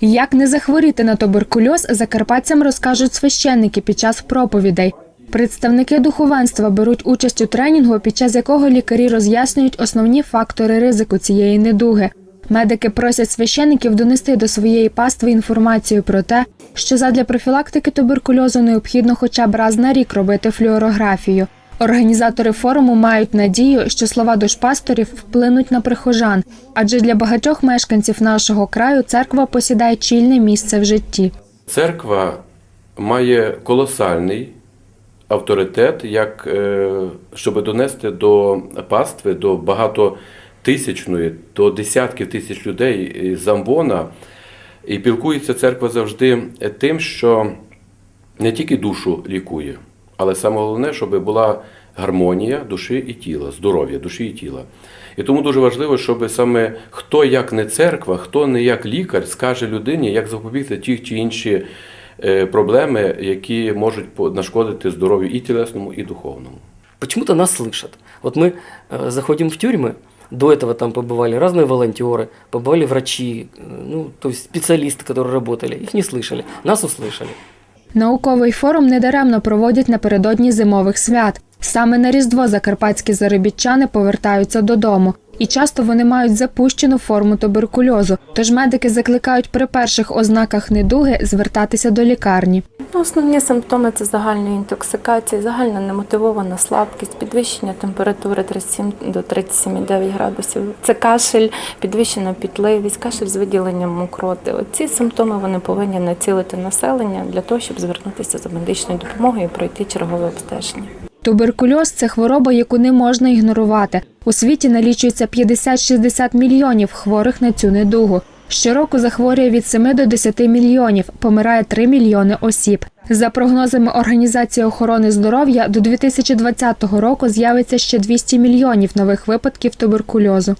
Як не захворіти на туберкульоз, закарпатцям розкажуть священники під час проповідей. Представники духовенства беруть участь у тренінгу, під час якого лікарі роз'яснюють основні фактори ризику цієї недуги. Медики просять священиків донести до своєї пастви інформацію про те, що задля профілактики туберкульозу необхідно хоча б раз на рік робити флюорографію. Організатори форуму мають надію, що слова душпасторів вплинуть на прихожан, адже для багатьох мешканців нашого краю церква посідає чільне місце в житті. Церква має колосальний авторитет, як, е, щоб донести до пастви, до багатотисячної, до десятків тисяч людей з Амбона. І пілкується церква завжди тим, що не тільки душу лікує, але саме головне, щоб була гармонія душі і тіла, здоров'я душі і тіла. І тому дуже важливо, щоб саме хто як не церква, хто не як лікар скаже людині, як запобігти ті чи інші е, проблеми, які можуть по- нашкодити здоров'ю і тілесному, і духовному. Почему-то нас слышат. Вот мы э, заходим в тюрьмы, до этого там побывали разные волонтеры, побывали врачи, э, ну, то есть специалисты, которые работали, их не слышали, нас услышали. Науковий форум недаремно проводять напередодні зимових свят. Саме на Різдво закарпатські заробітчани повертаються додому, і часто вони мають запущену форму туберкульозу. Тож медики закликають при перших ознаках недуги звертатися до лікарні. Ну, Основні симптоми це загальна інтоксикація, загальна немотивована слабкість, підвищення температури 37 до 37,9 градусів. Це кашель, підвищена пітливість, кашель з виділенням мокроти. От ці симптоми вони повинні націлити населення для того, щоб звернутися за медичною допомогою і пройти чергове обстеження. Туберкульоз це хвороба, яку не можна ігнорувати. У світі налічується 50-60 мільйонів хворих на цю недугу. Щороку захворює від 7 до 10 мільйонів, помирає 3 мільйони осіб. За прогнозами Організації охорони здоров'я, до 2020 року з'явиться ще 200 мільйонів нових випадків туберкульозу.